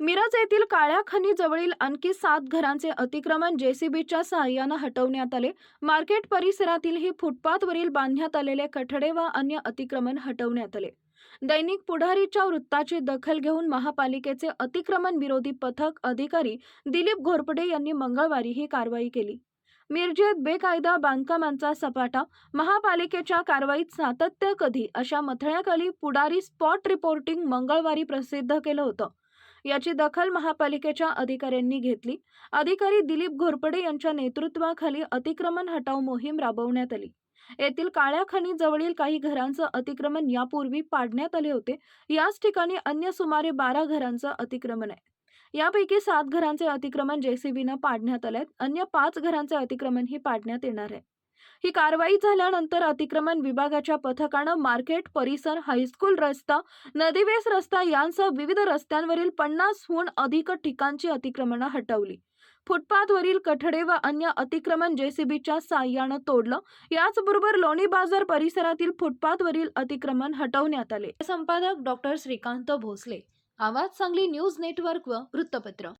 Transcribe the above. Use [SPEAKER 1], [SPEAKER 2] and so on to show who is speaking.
[SPEAKER 1] मिरज येथील काळ्या खनी जवळील आणखी सात घरांचे अतिक्रमण जेसीबीच्या सहाय्यानं हटवण्यात आले. मार्केट परिसरातील ही फुटपाथवरील बांधण्यात आलेले कठडे व अन्य अतिक्रमण हटवण्यात आले. दैनिक पुढारीच्या वृत्ताची दखल घेऊन महापालिकेचे अतिक्रमण विरोधी पथक अधिकारी दिलीप घोरपडे यांनी मंगळवारी ही कारवाई केली. मिरजेत बेकायदा बांधकामांचा सपाटा महापालिकेच्या कारवाईत सातत्य कधी अशा मथळ्याखाली पुढारी स्पॉट रिपोर्टिंग मंगळवारी प्रसिद्ध केलं होतं. याची दखल महापालिकेच्या अधिकाऱ्यांनी घेतली. अधिकारी दिलीप घोरपडे यांच्या नेतृत्वाखाली अतिक्रमण हटाव मोहीम राबवण्यात आली. येथील काळ्या खणीजवळील काही घरांचं अतिक्रमण यापूर्वी पाडण्यात आले होते. याच ठिकाणी अन्य सुमारे बारा घरांचं अतिक्रमण आहे. यापैकी सात घरांचे अतिक्रमण जेसीबीनं पाडण्यात आलेत. अन्य पाच घरांचे अतिक्रमण ही पाडण्यात येणार आहे. ही कारवाई झाल्यानंतर अतिक्रमण विभागाच्या पथकानं मार्केट परिसर हायस्कूल रस्ता नदीवेस रस्ता यांसह विविध रस्त्यांवरील पन्नासहून अधिक ठिकाणची अतिक्रमणं हटवली. फुटपाथवरील कठडे व अन्य अतिक्रमण जेसीबीच्या साह्यानं तोडलं. याचबरोबर लोणी बाजार परिसरातील फुटपाथवरील अतिक्रमण हटवण्यात आले. संपादक डॉक्टर श्रीकांत भोसले. आवाज सांगली न्यूज नेटवर्क व वृत्तपत्र.